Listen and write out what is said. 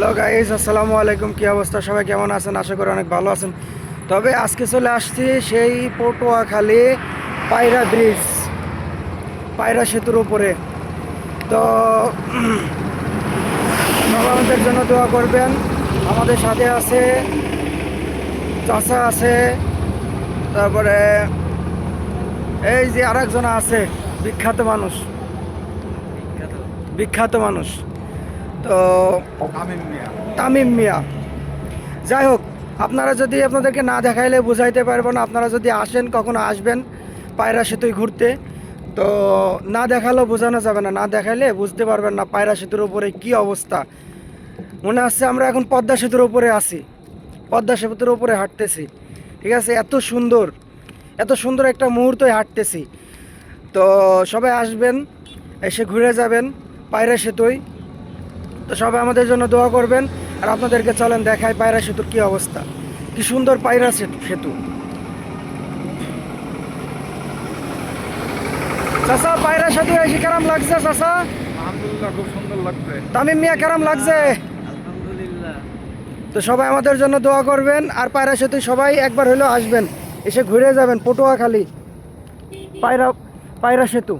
Hello guys আসসালামু আলাইকুম। কী অবস্থা? সবাই কেমন আছেন? আশা করি অনেক ভালো আছেন। তবে আজকে চলে আসছি সেই পটুয়াখালী পায়রা ব্রিজ পায়রা সেতুর উপরে। তো আমাদের জন্য দোয়া করবেন। আমাদের সাথে আছে চাষা আছে, তারপরে এই যে আরেকজন আছে, বিখ্যাত মানুষ। বিখ্যাত মানুষ। তো তামিম মিয়া। যাই হোক আপনারা যদি আপনাদেরকে না দেখাইলে বুঝাইতে পারব না আপনারা যদি আসেন কখনো আসবেন পায়রা সেতুই ঘুরতে তো না দেখালেও বোঝানো যাবে না না দেখাইলে বুঝতে পারবেন না পায়রা সেতুর উপরে কি অবস্থা। মনে হচ্ছে আমরা এখন পদ্মা সেতুর উপরে আছি পদ্মা সেতুর উপরে হাঁটতেছি ঠিক আছে? এত সুন্দর এত সুন্দর একটা মুহূর্তে হাঁটতেছি। তো সবাই আসবেন এসে ঘুরে যাবেন পায়রা সেতুই তো সবাই আমাদের জন্য দোয়া করবেন আর আপনাদেরকে চলেন দেখায় পায়রা সেতুর কি অবস্থা। কি সুন্দর পায়রা সেতু- চাষা পায়রা সেতু এসে কেরাম লাগছে চাষা আলহামদুলিল্লাহ খুব সুন্দর লাগছে। তামিম মিয়া কেরাম লাগছে? তো সবাই আমাদের জন্য দোয়া করবেন আর পায়রা সেতু সবাই একবার হলেও আসবেন এসে ঘুরে যাবেন পটুয়াখালী। পায়রা পায়রা সেতু।